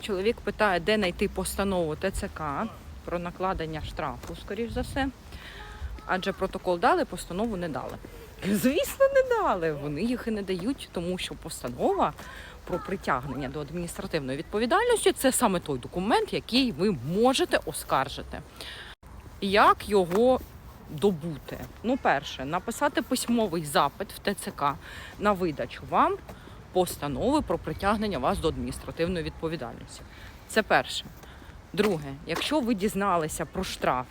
Чоловік питає, де знайти постанову ТЦК про накладення штрафу, скоріш за все. Адже протокол дали, постанову не дали. Звісно, не дали. Вони їх і не дають, тому що постанова про притягнення до адміністративної відповідальності це саме той документ, який ви можете оскаржити. Як його добути? Ну, перше, написати письмовий запит в ТЦК на видачу вам постанови про притягнення вас до адміністративної відповідальності. Це перше. Друге, якщо ви дізналися про штраф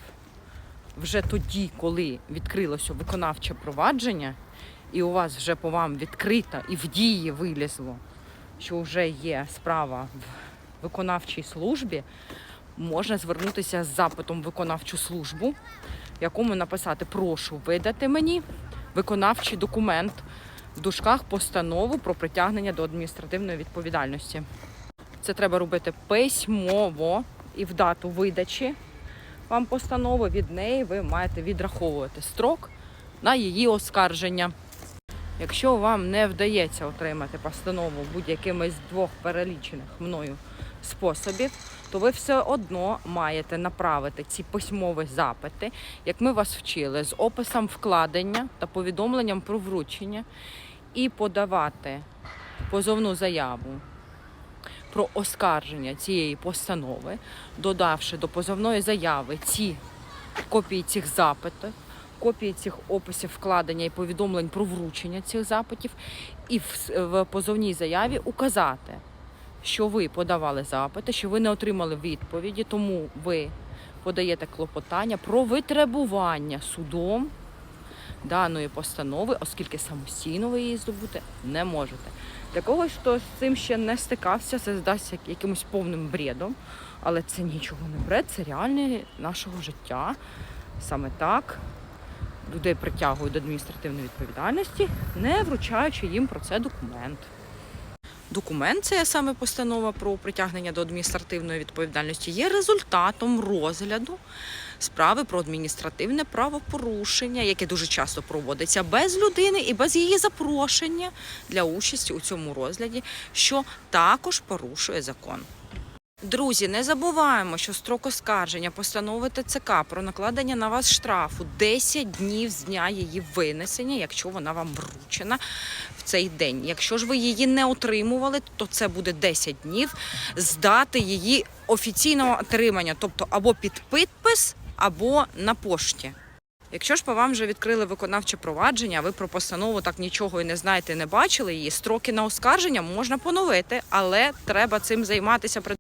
вже тоді, коли відкрилося виконавче провадження, і у вас вже по вам відкрита і в дії вилізло, що вже є справа в виконавчій службі, можна звернутися з запитом в виконавчу службу, якому написати Прошу видати мені виконавчий документ в дужках постанову про притягнення до адміністративної відповідальності. Це треба робити письмово і в дату видачі вам постанови від неї ви маєте відраховувати строк на її оскарження. Якщо вам не вдається отримати постанову будь-яким із двох перелічених мною способів, то ви все одно маєте направити ці письмові запити, як ми вас вчили, з описом вкладення та повідомленням про вручення, і подавати позовну заяву про оскарження цієї постанови, додавши до позовної заяви ці копії цих запитів, копії цих описів вкладення і повідомлень про вручення цих запитів, і в, позовній заяві указати, що ви подавали запити, що ви не отримали відповіді, тому ви подаєте клопотання про витребування судом даної постанови, оскільки самостійно ви її здобути не можете. Для когось, хто з цим ще не стикався, це здасться якимось повним бредом, але це нічого не бред, це реальне нашого життя. Саме так людей притягують до адміністративної відповідальності, не вручаючи їм про це документ. Документ, це саме постанова про притягнення до адміністративної відповідальності, є результатом розгляду справи про адміністративне правопорушення, яке дуже часто проводиться без людини і без її запрошення для участі у цьому розгляді, що також порушує закон. Друзі, не забуваємо, що строк оскарження постанови ТЦК про накладення на вас штрафу 10 днів з дня її винесення, якщо вона вам вручена в цей день. Якщо ж ви її не отримували, то це буде 10 днів з дати її офіційного отримання, тобто або під підпис, або на пошті. Якщо ж по вам вже відкрили виконавче провадження, ви про постанову так нічого і не знаєте, не бачили її, строки на оскарження можна поновити, але треба цим займатися